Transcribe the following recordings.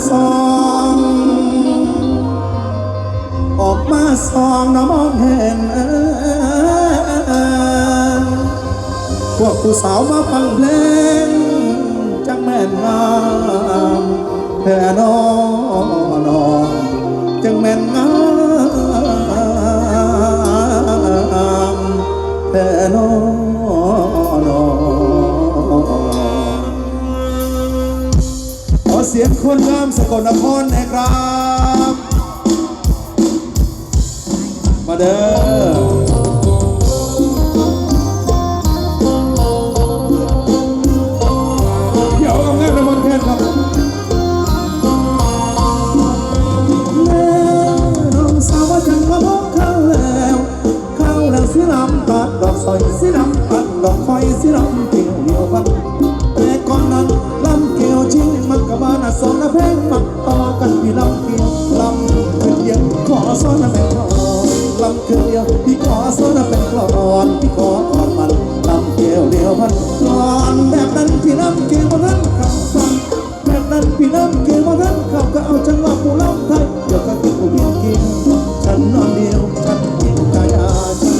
อกมาสอง ออกมาสองนะมองเห็น พวกผู้สาวมาฟังเพลงจังแม่นงามแท่นอนองจังแม่นงามแท่นอนอง เสียงคนงามสกลนครนะครับ มาเด้อเดี๋ยวเอาเงินรางวัลแทนครับแม่น้องสาวว่าจังมาบอกข้าวแล้วข้าวแล้วสิลำตัดดอกซอยสิลำตัดดอกคอยสิลำเกี่ยวเดียวกันแต่ก่อนนั้น จริงมันกับบ้านสอนนะเพลงมักต่อกันพี่ลำเกียลำขึ้นเดียวขอสอนนะแม่ทองลำขึ้นเดียวพี่ขอสอนนะเป็นกลอนพี่ขอก่อนมันลำเกียวเดียวมันกลอนแบบนั้นพี่ลำเกียวมันนั้นคำฟังแบบนั้นพี่น้ำเกียวว่านั้นขับก็เอาจังหวะผู้ลำไทยเดี๋ยวก็กินผู้พียงกินฉันนอนเดียวฉันกินกายาฉัน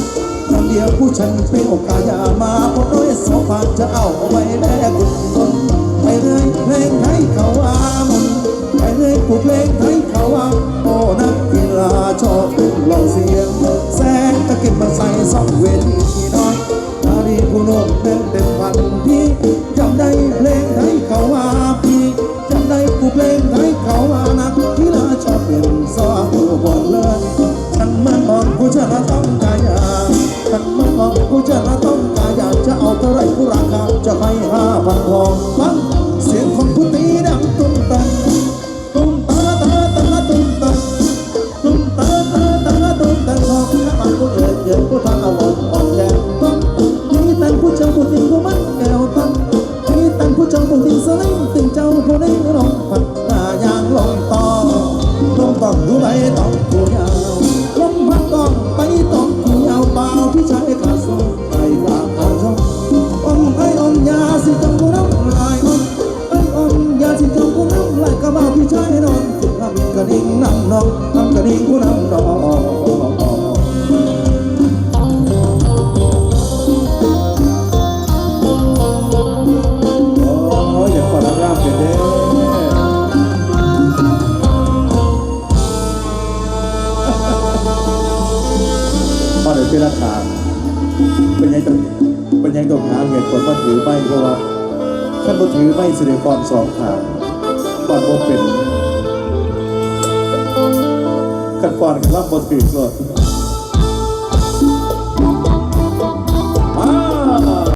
นอนเดียวผู้ฉันเป็นโอกายามาพอด้วยโซฟาจะเอาไว้แลกกุศ ชอบเป็นลองเสียง แสงตะเก็บมาใส่สองเวทีน้อยนาดีผู้โน้มเต้นเต็มพันที่จำได้เพลงไทยเขาว่าพี่จำได้ผู้เพลงไทยเขาว่านักกีฬาชอบเป็นสองผู้บอลเลยฉันมันมองผู้ชนะต้องกายาฉันมันมองผู้ชนะต้องกายาจะเอาเท่าไรผู้ราคาจะให้ห้าพันทองฟังเสียงของผู้ตีดังตุ้ม แต่ผู้เจ้าผู้ติงสลิงติงเจ้าผู้นี้ลงพัดหน้ายางลงต้อลงต้องดูใบต้อง พอเลยวเป็นราคาเป็นยังต้องเป็นยังต้องหาเหตุผลว่าถือไม่เพราะว่าขั้นบนถือไม่เสดงความสองขาก่อนบ่เป็นขั้นก่อนครับบนถือเลย